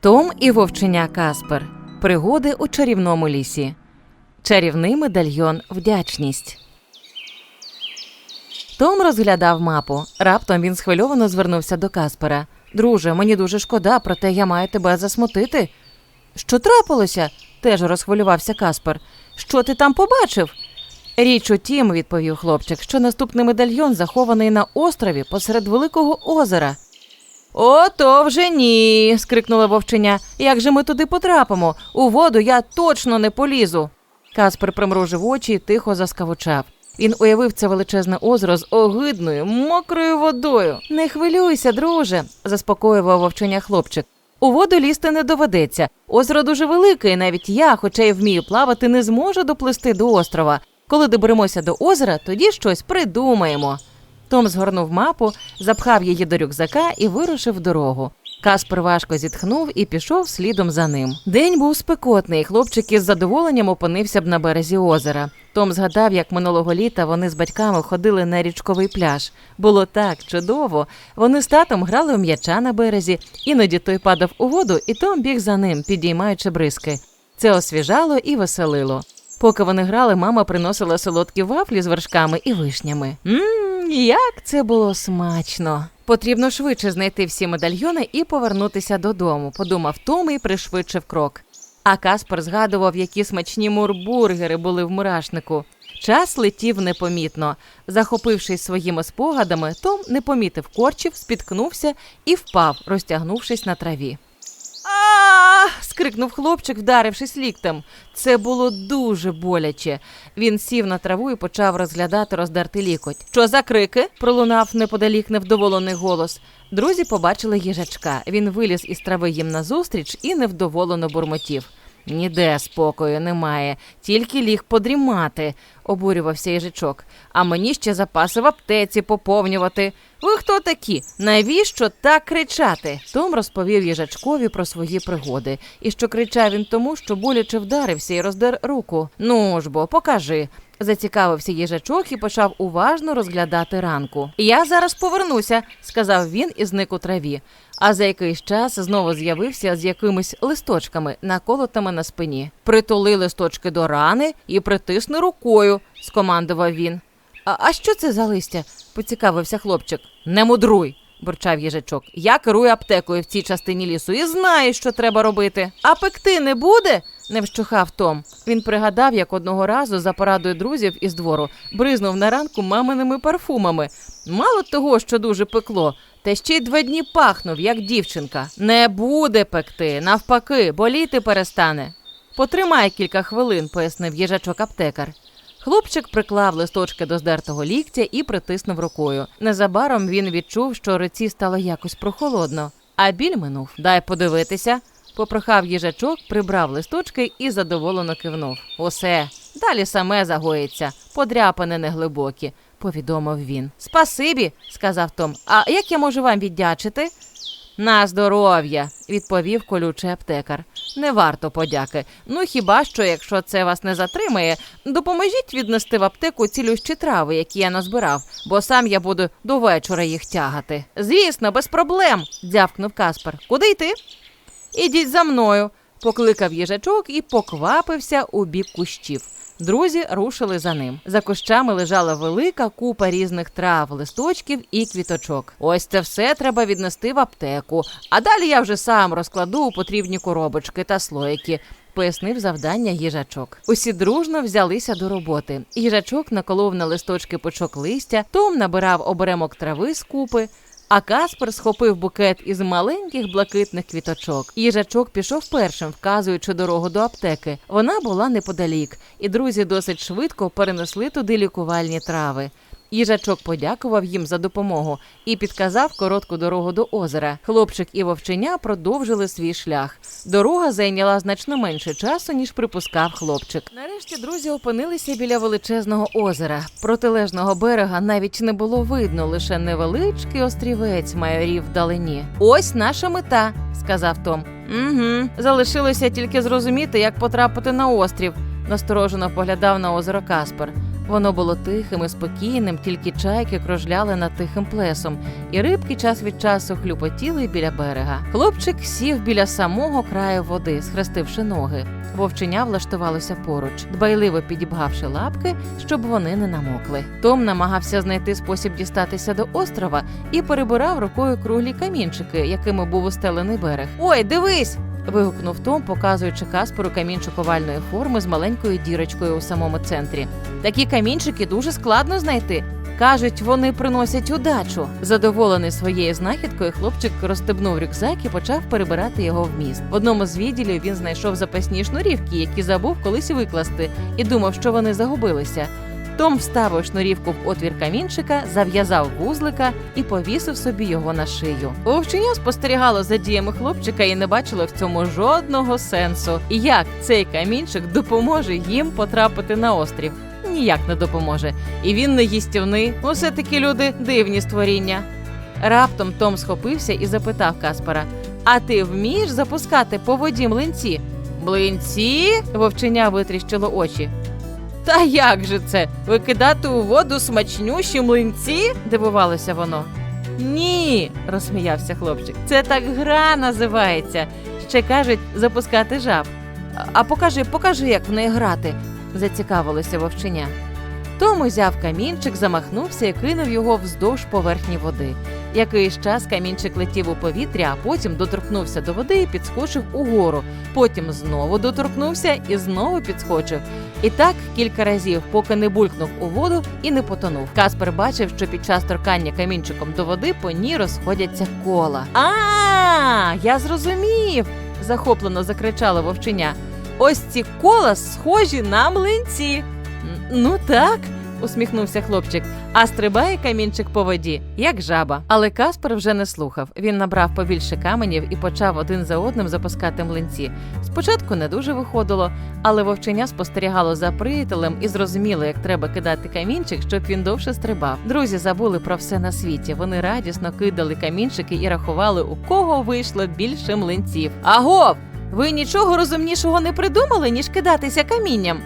Том і вовченя Каспер. Пригоди у чарівному лісі. Чарівний медальйон Вдячність. Том розглядав мапу. Раптом він схвильовано звернувся до Каспера. Друже, мені дуже шкода, проте я маю тебе засмутити. Що трапилося? теж розхвилювався Каспер. Що ти там побачив? Річ у тім, відповів хлопчик, що наступний медальйон захований на острові посеред великого озера. О, то вже ні. скрикнула вовченя. Як же ми туди потрапимо? У воду я точно не полізу. Каспер примружив очі і тихо заскавучав. Він уявив це величезне озеро з огидною, мокрою водою. Не хвилюйся, друже, заспокоював вовченя хлопчик. У воду лізти не доведеться. Озеро дуже велике, і навіть я, хоча й вмію плавати, не зможу доплисти до острова. Коли доберемося до озера, тоді щось придумаємо. Том згорнув мапу, запхав її до рюкзака і вирушив в дорогу. Каспер важко зітхнув і пішов слідом за ним. День був спекотний. Хлопчик із задоволенням опинився б на березі озера. Том згадав, як минулого літа вони з батьками ходили на річковий пляж. Було так чудово. Вони з татом грали у м'яча на березі, іноді той падав у воду, і Том біг за ним, підіймаючи бризки. Це освіжало і веселило. Поки вони грали, мама приносила солодкі вафлі з вершками і вишнями. Мм, як це було смачно. Потрібно швидше знайти всі медальйони і повернутися додому, подумав Том і пришвидшив крок. А Каспер згадував, які смачні мурбургери були в мурашнику. Час летів непомітно. Захопившись своїми спогадами, Том не помітив корчів, спіткнувся і впав, розтягнувшись на траві. Скрикнув хлопчик, вдарившись ліктем. Це було дуже боляче. Він сів на траву і почав розглядати роздерти лікоть. Що за крики? пролунав неподалік невдоволений голос. Друзі побачили їжачка. Він виліз із трави їм назустріч і невдоволено бурмотів. Ніде спокою немає, тільки ліг подрімати, обурювався їжачок. А мені ще запаси в аптеці поповнювати. Ви хто такі? Навіщо так кричати? Том розповів їжачкові про свої пригоди, і що кричав він тому, що боляче вдарився і роздер руку. Ну ж бо, покажи. Зацікавився їжачок і почав уважно розглядати ранку. Я зараз повернуся, сказав він і зник у траві. А за якийсь час знову з'явився з якимись листочками, наколотими на спині. Притули листочки до рани і притисни рукою, скомандував він. А, а що це за листя? поцікавився хлопчик. Не мудруй, бурчав їжачок. Я керую аптекою в цій частині лісу і знаю, що треба робити. А пекти не буде? не вщухав Том. Він пригадав, як одного разу за порадою друзів із двору бризнув на ранку маминими парфумами. Мало того, що дуже пекло, та ще й два дні пахнув, як дівчинка. Не буде пекти, навпаки, боліти перестане. Потримай кілька хвилин, пояснив їжачок аптекар. Хлопчик приклав листочки до здертого ліктя і притиснув рукою. Незабаром він відчув, що руці стало якось прохолодно. А біль минув. Дай подивитися. Попрохав їжачок, прибрав листочки і задоволено кивнув. Усе, далі саме загоїться, подряпини неглибокі, повідомив він. Спасибі, сказав Том. А як я можу вам віддячити? На здоров'я, відповів колючий аптекар. Не варто подяки. Ну хіба що, якщо це вас не затримає, допоможіть віднести в аптеку цілющі трави, які я назбирав, бо сам я буду до вечора їх тягати. Звісно, без проблем, дзявкнув Каспер. Куди йти? Ідіть за мною, покликав їжачок і поквапився у бік кущів. Друзі рушили за ним. За кущами лежала велика купа різних трав, листочків і квіточок. Ось це все треба віднести в аптеку. А далі я вже сам розкладу потрібні коробочки та слоїки. Пояснив завдання їжачок. Усі дружно взялися до роботи. Їжачок наколов на листочки пучок листя, Том набирав оберемок трави з купи, а Каспер схопив букет із маленьких блакитних квіточок. Їжачок пішов першим, вказуючи дорогу до аптеки. Вона була неподалік, і друзі досить швидко перенесли туди лікувальні трави. Їжачок подякував їм за допомогу і підказав коротку дорогу до озера. Хлопчик і вовченя продовжили свій шлях. Дорога зайняла значно менше часу, ніж припускав хлопчик. Нарешті друзі опинилися біля величезного озера. Протилежного берега навіть не було видно, лише невеличкий острівець майорів вдалині. Ось наша мета, сказав Том. Угу. Залишилося тільки зрозуміти, як потрапити на острів. Насторожено поглядав на озеро Каспер. Воно було тихим і спокійним, тільки чайки кружляли над тихим плесом, і рибки час від часу хлюпотіли біля берега. Хлопчик сів біля самого краю води, схрестивши ноги. Вовченя влаштувалося поруч, дбайливо підібгавши лапки, щоб вони не намокли. Том намагався знайти спосіб дістатися до острова і перебирав рукою круглі камінчики, якими був устелений берег. Ой, дивись! Вигукнув Том, показуючи Каспору камінчик овальної форми з маленькою дірочкою у самому центрі. Такі камінчики дуже складно знайти. Кажуть, вони приносять удачу. Задоволений своєю знахідкою, хлопчик розстебнув рюкзак і почав перебирати його в міст. В одному з відділів він знайшов запасні шнурівки, які забув колись викласти, і думав, що вони загубилися. Том вставив шнурівку в отвір камінчика, зав'язав вузлика і повісив собі його на шию. Вовченя спостерігало за діями хлопчика і не бачило в цьому жодного сенсу. Як цей камінчик допоможе їм потрапити на острів? Ніяк не допоможе. І він не їстівний. Усе таки люди дивні створіння. Раптом Том схопився і запитав Каспара: А ти вмієш запускати по воді млинці? Млинці? Вовченя витріщило очі. Та як же це? Викидати у воду смачнющі млинці? дивувалося воно. Ні, розсміявся хлопчик. Це так гра називається. Ще кажуть запускати жаб. А- покажи, покажи, як в неї грати, зацікавилося вовченя. Том узяв камінчик, замахнувся і кинув його вздовж поверхні води. Якийсь час камінчик летів у повітря, а потім доторкнувся до води і підскочив угору. Потім знову доторкнувся і знову підскочив. І так кілька разів, поки не булькнув у воду і не потонув. Каспер бачив, що під час торкання камінчиком до води по ній розходяться кола. А, я зрозумів. захоплено закричало вовченя. Ось ці кола схожі на млинці. Ну так. Усміхнувся хлопчик, а стрибає камінчик по воді, як жаба. Але Каспер вже не слухав. Він набрав побільше каменів і почав один за одним запускати млинці. Спочатку не дуже виходило, але вовченя спостерігало за приятелем і зрозуміло, як треба кидати камінчик, щоб він довше стрибав. Друзі забули про все на світі. Вони радісно кидали камінчики і рахували, у кого вийшло більше млинців. Агов! Ви нічого розумнішого не придумали, ніж кидатися камінням?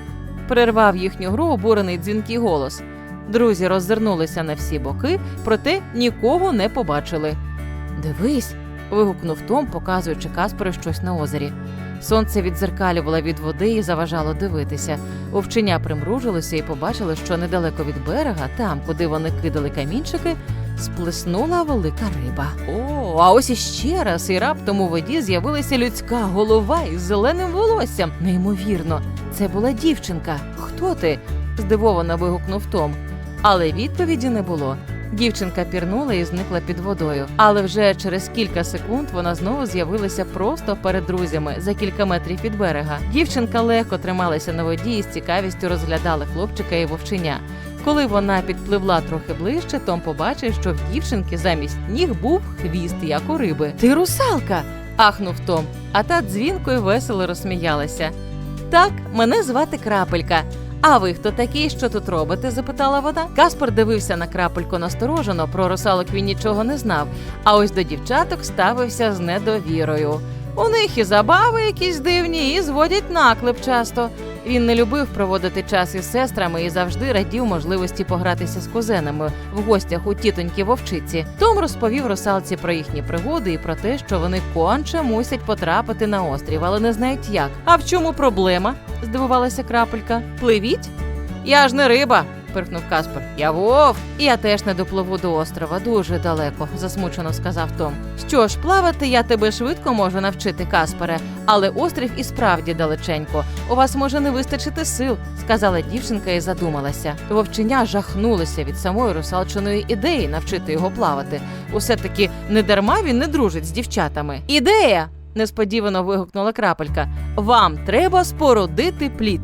Перервав їхню гру обурений дзвінкий голос. Друзі роззирнулися на всі боки, проте нікого не побачили. Дивись. вигукнув Том, показуючи Касперу щось на озері. Сонце відзеркалювало від води і заважало дивитися. Овченя примружилося і побачили, що недалеко від берега, там, куди вони кидали камінчики, сплеснула велика риба. О, а ось іще раз, і раптом у воді з'явилася людська голова із зеленим волоссям. Неймовірно, це була дівчинка. Хто ти? здивовано вигукнув Том. Але відповіді не було. Дівчинка пірнула і зникла під водою. Але вже через кілька секунд вона знову з'явилася просто перед друзями за кілька метрів від берега. Дівчинка легко трималася на воді і з цікавістю розглядала хлопчика і вовченя. Коли вона підпливла трохи ближче, Том побачив, що в дівчинки замість ніг був хвіст, як у риби. Ти русалка. ахнув Том, а та дзвінко й весело розсміялася. Так, мене звати Крапелька. А ви хто такий, що тут робите? запитала вона. Каспер дивився на крапельку насторожено, про русалок він нічого не знав. А ось до дівчаток ставився з недовірою. У них і забави якісь дивні, і зводять наклеп часто. Він не любив проводити час із сестрами і завжди радів можливості погратися з кузенами в гостях у тітоньки вовчиці. Том розповів русалці про їхні пригоди і про те, що вони конче мусять потрапити на острів, але не знають як. А в чому проблема? здивувалася крапелька. Пливіть? Я ж не риба. Пирхнув Каспер. Я вовк. Я теж не допливу до острова дуже далеко, засмучено сказав Том. Що ж, плавати я тебе швидко можу навчити, Каспере, але острів і справді далеченько. У вас може не вистачити сил, сказала дівчинка і задумалася. Вовченя жахнулася від самої русалчиної ідеї навчити його плавати. Усе таки не дарма він не дружить з дівчатами. Ідея! несподівано вигукнула крапелька. Вам треба спорудити плід.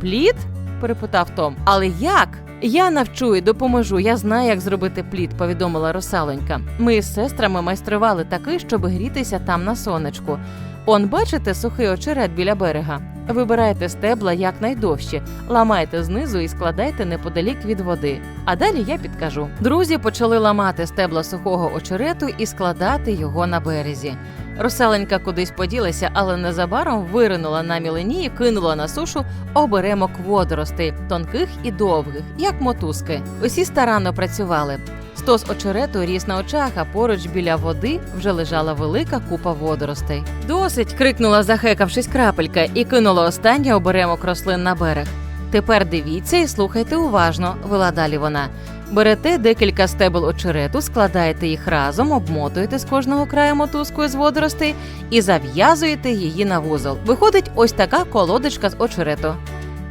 Плід? Перепитав Том. Але як? Я навчу і допоможу. Я знаю, як зробити плід, повідомила русалонька. Ми з сестрами майстрували такий, щоб грітися там на сонечку. Он, бачите, сухий очерет біля берега. Вибирайте стебла якнайдовші, ламайте знизу і складайте неподалік від води. А далі я підкажу. Друзі почали ламати стебла сухого очерету і складати його на березі. Русаленька кудись поділася, але незабаром виринула на мілені і кинула на сушу оберемок водоростей, тонких і довгих, як мотузки. Усі старанно працювали. Стос очерету ріс на очах, а поруч біля води вже лежала велика купа водоростей. Досить. крикнула, захекавшись крапелька, і кинула останній оберемок рослин на берег. Тепер дивіться і слухайте уважно, вела далі вона. Берете декілька стебел очерету, складаєте їх разом, обмотуєте з кожного краю мотузкою з водоростей і зав'язуєте її на вузол. Виходить ось така колодочка з очерету.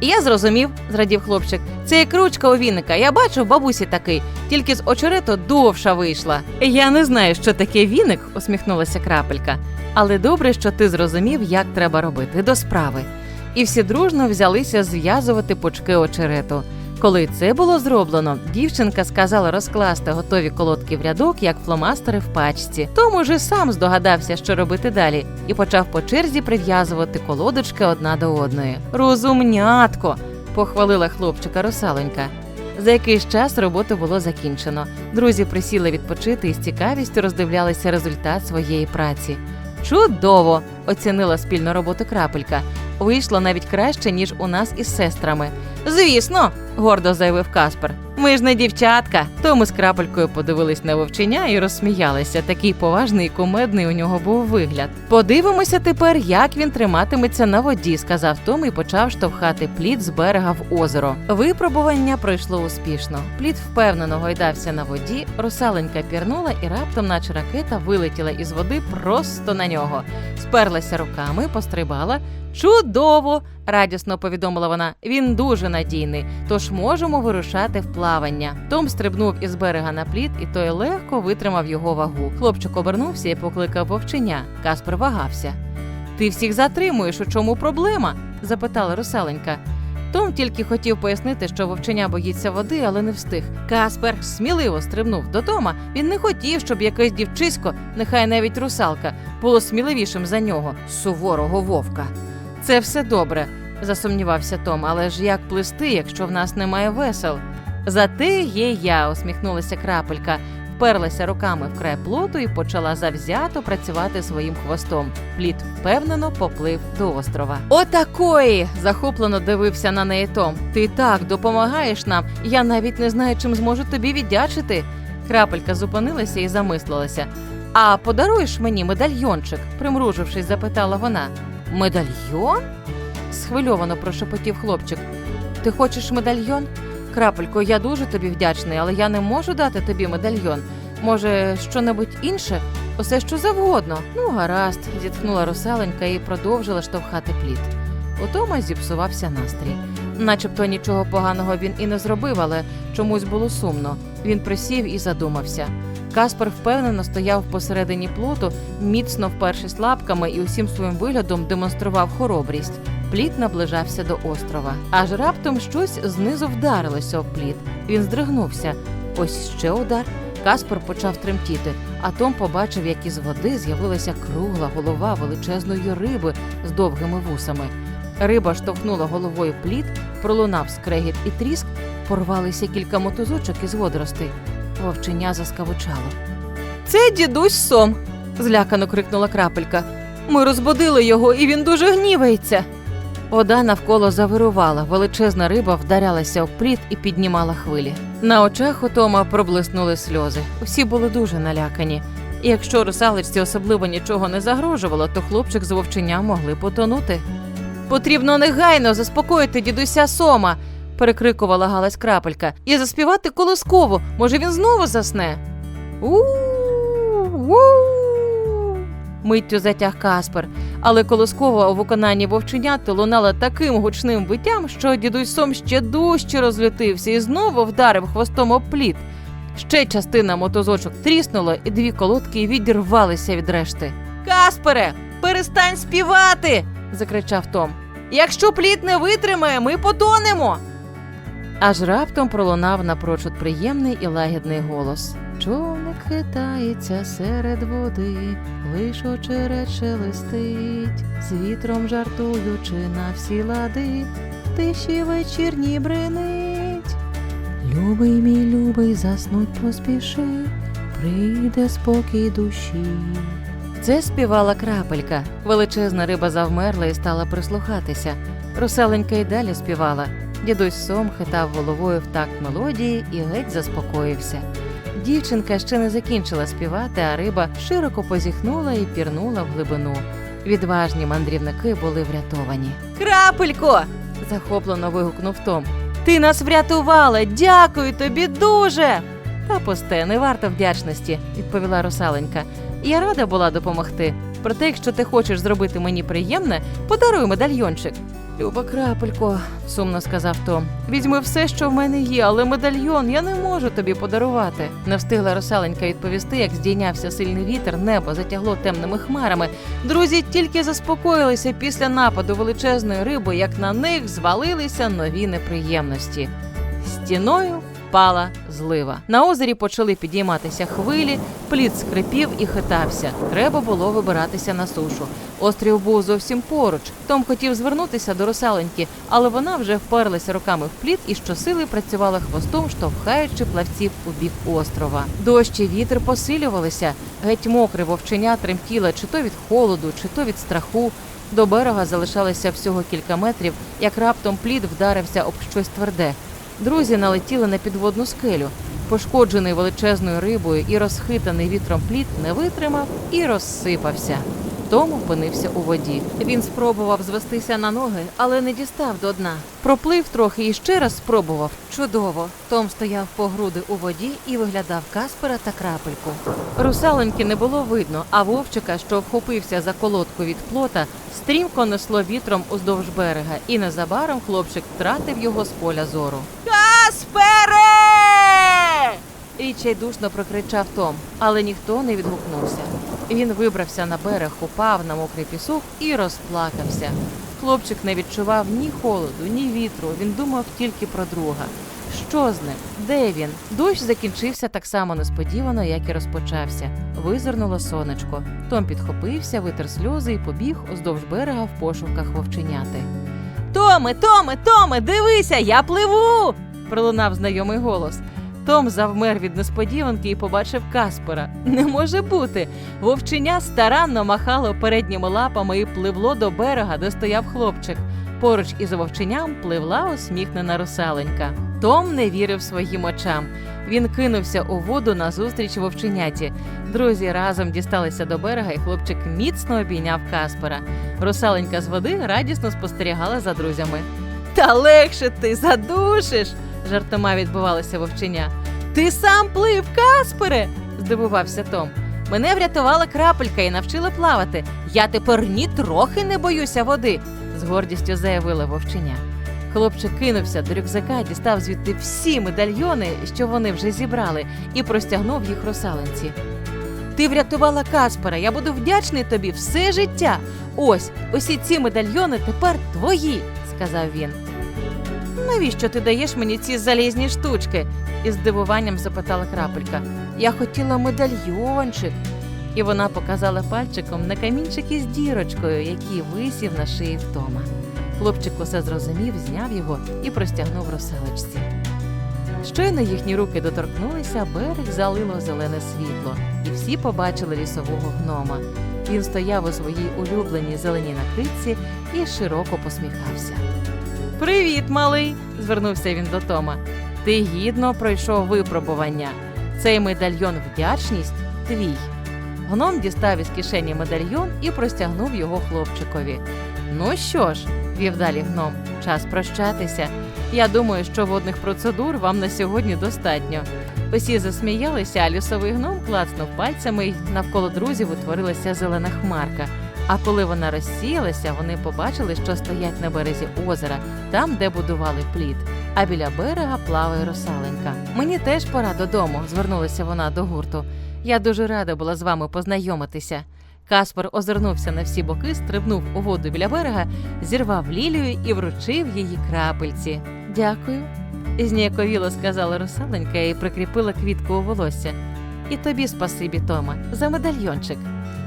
Я зрозумів, зрадів хлопчик. Це як ручка у віника. Я бачу бабусі такий, тільки з очерету довша вийшла. Я не знаю, що таке віник, усміхнулася крапелька. Але добре, що ти зрозумів, як треба робити до справи. І всі дружно взялися зв'язувати пучки очерету. Коли це було зроблено, дівчинка сказала розкласти готові колодки в рядок, як фломастери в пачці. Том уже сам здогадався, що робити далі, і почав по черзі прив'язувати колодочки одна до одної. Розумнятко! похвалила хлопчика русаленька. За якийсь час роботу було закінчено. Друзі присіли відпочити і з цікавістю роздивлялися результат своєї праці. Чудово! оцінила спільну роботу крапелька. Вийшло навіть краще, ніж у нас із сестрами. Звісно, гордо заявив Каспер. Ми ж не дівчатка. Тому з крапелькою подивились на вовчення і розсміялися. Такий поважний і кумедний у нього був вигляд. Подивимося тепер, як він триматиметься на воді, сказав Том і почав штовхати плід з берега в озеро. Випробування пройшло успішно. Плід впевнено гойдався на воді, русаленька пірнула і раптом, наче ракета, вилетіла із води просто на нього. Сперлася руками, пострибала. Чудово! радісно повідомила вона. Він дуже надійний, тож можемо вирушати в плавання. Том стрибнув із берега на плід, і той легко витримав його вагу. Хлопчик обернувся і покликав вовченя. Каспер вагався. Ти всіх затримуєш, у чому проблема? запитала русаленька. Том тільки хотів пояснити, що вовченя боїться води, але не встиг. Каспер сміливо стрибнув до Тома. Він не хотів, щоб якесь дівчисько, нехай навіть русалка, було сміливішим за нього, суворого вовка. Це все добре, засумнівався Том, але ж як плисти, якщо в нас немає весел? Зате є я, усміхнулася крапелька, вперлася руками в край плоту і почала завзято працювати своїм хвостом. Плід впевнено поплив до острова. Отакої! захоплено дивився на неї Том. Ти так допомагаєш нам. Я навіть не знаю, чим зможу тобі віддячити. Крапелька зупинилася і замислилася. А подаруєш мені медальйончик? примружившись, запитала вона. Медальйон? схвильовано прошепотів хлопчик. Ти хочеш медальйон? Крапелько, я дуже тобі вдячний, але я не можу дати тобі медальйон. Може, що-небудь інше? Усе що завгодно. Ну, гаразд, зітхнула русаленька і продовжила штовхати плід. У Тома зіпсувався настрій. Начебто нічого поганого він і не зробив, але чомусь було сумно. Він присів і задумався. Каспер впевнено стояв посередині плоту, міцно впершись лапками і усім своїм виглядом демонстрував хоробрість. Плід наближався до острова. Аж раптом щось знизу вдарилося об плід. Він здригнувся. Ось ще удар. Каспер почав тремтіти, а Том побачив, як із води з'явилася кругла голова величезної риби з довгими вусами. Риба штовхнула головою плід, пролунав скрегіт і тріск, порвалися кілька мотузочок із водоростей. Вовченя заскавучало. Це дідусь сом. злякано крикнула крапелька. Ми розбудили його, і він дуже гнівається. Вода навколо завирувала, величезна риба вдарялася об плід і піднімала хвилі. На очах у Тома проблиснули сльози. Усі були дуже налякані. І якщо русалочці особливо нічого не загрожувало, то хлопчик з вовченням могли потонути. Потрібно негайно заспокоїти дідуся Сома, перекрикувала галась крапелька, і заспівати колосково. Може, він знову засне. У-у-у. Миттю затяг Каспер, але колоскова у виконанні вовченяти лунала таким гучним виттям, що дідусь Сом ще дужче розлютився і знову вдарив хвостом об плід. Ще частина мотозочок тріснула, і дві колодки відірвалися від решти. Каспере, перестань співати. закричав Том. Якщо плід не витримає, ми потонемо. Аж раптом пролунав напрочуд приємний і лагідний голос. Човник хитається серед води, лиш очерет шелестить, з вітром жартуючи на всі лади, в тиші вечірній бренить. Любий мій любий, заснуть поспіши, прийде спокій душі. Це співала крапелька. Величезна риба завмерла і стала прислухатися. Русаленька й далі співала. Дідусь сом хитав головою в такт мелодії і геть заспокоївся. Дівчинка ще не закінчила співати, а риба широко позіхнула і пірнула в глибину. Відважні мандрівники були врятовані. Крапелько. захоплено вигукнув Том. Ти нас врятувала! Дякую тобі дуже. Та пусте, не варто вдячності, відповіла русаленька. Я рада була допомогти. Проте, якщо ти хочеш зробити мені приємне, подаруй медальйончик. Люба крапелько, сумно сказав Том. Візьми все, що в мене є, але медальйон я не можу тобі подарувати. Не встигла русаленька відповісти, як здійнявся сильний вітер, небо затягло темними хмарами. Друзі тільки заспокоїлися після нападу величезної риби, як на них звалилися нові неприємності. Стіною впала злива. На озері почали підійматися хвилі, плід скрипів і хитався. Треба було вибиратися на сушу. Острів був зовсім поруч. Том хотів звернутися до русаленьки, але вона вже вперлася руками в плід і щосили працювала хвостом, штовхаючи плавців у бік острова. Дощ і вітер посилювалися. Геть мокре вовченя тремтіла чи то від холоду, чи то від страху. До берега залишалося всього кілька метрів, як раптом плід вдарився об щось тверде. Друзі налетіли на підводну скелю. Пошкоджений величезною рибою і розхитаний вітром плід не витримав і розсипався. Том опинився у воді. Він спробував звестися на ноги, але не дістав до дна. Проплив трохи і ще раз спробував. Чудово. Том стояв по груди у воді і виглядав Каспера та крапельку. Русаленьки не було видно, а вовчика, що вхопився за колодку від плота, стрімко несло вітром уздовж берега, і незабаром хлопчик втратив його з поля зору. Каспере! Відчайдушно прокричав Том, але ніхто не відгукнувся. Він вибрався на берег, упав на мокрий пісок і розплакався. Хлопчик не відчував ні холоду, ні вітру. Він думав тільки про друга. Що з ним? Де він? Дощ закінчився так само несподівано, як і розпочався. Визирнуло сонечко. Том підхопився, витер сльози і побіг уздовж берега в пошуках вовченяти. Томе, Томе, Томе, дивися, я пливу. пролунав знайомий голос. Том завмер від несподіванки і побачив Каспера. Не може бути. Вовченя старанно махало передніми лапами і пливло до берега, де стояв хлопчик. Поруч із вовченям пливла усміхнена русаленька. Том не вірив своїм очам. Він кинувся у воду назустріч вовченяті. Друзі разом дісталися до берега, і хлопчик міцно обійняв Каспера. Русаленька з води радісно спостерігала за друзями. Та легше ти задушиш, жартома відбувалося вовченя. Ти сам плив, Каспере, здивувався Том. Мене врятувала крапелька і навчила плавати. Я тепер ні трохи не боюся води, з гордістю заявила вовченя. Хлопчик кинувся до рюкзака, дістав звідти всі медальйони, що вони вже зібрали, і простягнув їх русаленці. Ти врятувала Каспера, я буду вдячний тобі все життя. Ось, усі ці медальйони тепер твої, сказав він. Навіщо ти даєш мені ці залізні штучки? із здивуванням запитала крапелька. Я хотіла медальйончик. І вона показала пальчиком на камінчик із дірочкою, який висів на шиї втома. Хлопчик усе зрозумів, зняв його і простягнув розселечці. Щойно їхні руки доторкнулися, берег залило зелене світло, і всі побачили лісового гнома. Він стояв у своїй улюбленій зеленій накидці і широко посміхався. Привіт, малий! звернувся він до Тома. Ти гідно пройшов випробування. Цей медальйон вдячність твій. Гном дістав із кишені медальйон і простягнув його хлопчикові. Ну що ж, вів далі гном, час прощатися. Я думаю, що водних процедур вам на сьогодні достатньо. Усі засміялися, а лісовий гном клацнув пальцями, і навколо друзів утворилася зелена хмарка. А коли вона розсіялася, вони побачили, що стоять на березі озера, там, де будували плід. А біля берега плаває русаленька. Мені теж пора додому, звернулася вона до гурту. Я дуже рада була з вами познайомитися. Каспер озирнувся на всі боки, стрибнув у воду біля берега, зірвав лілію і вручив її крапельці. Дякую. Зніяковіло сказала русаленька і прикріпила квітку у волосся. І тобі спасибі, Тома, за медальйончик.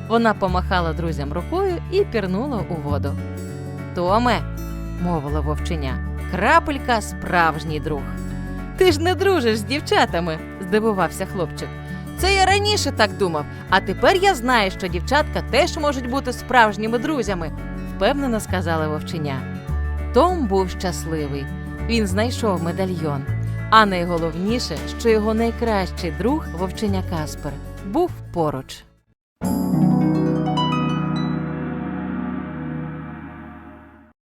Вона помахала друзям рукою і пірнула у воду. Томе, мовила вовченя, крапелька справжній друг. Ти ж не дружиш з дівчатами, здивувався хлопчик. Це я раніше так думав, а тепер я знаю, що дівчатка теж можуть бути справжніми друзями, впевнено сказала вовченя. Том був щасливий. Він знайшов медальйон. А найголовніше, що його найкращий друг, вовченя Каспер, був поруч.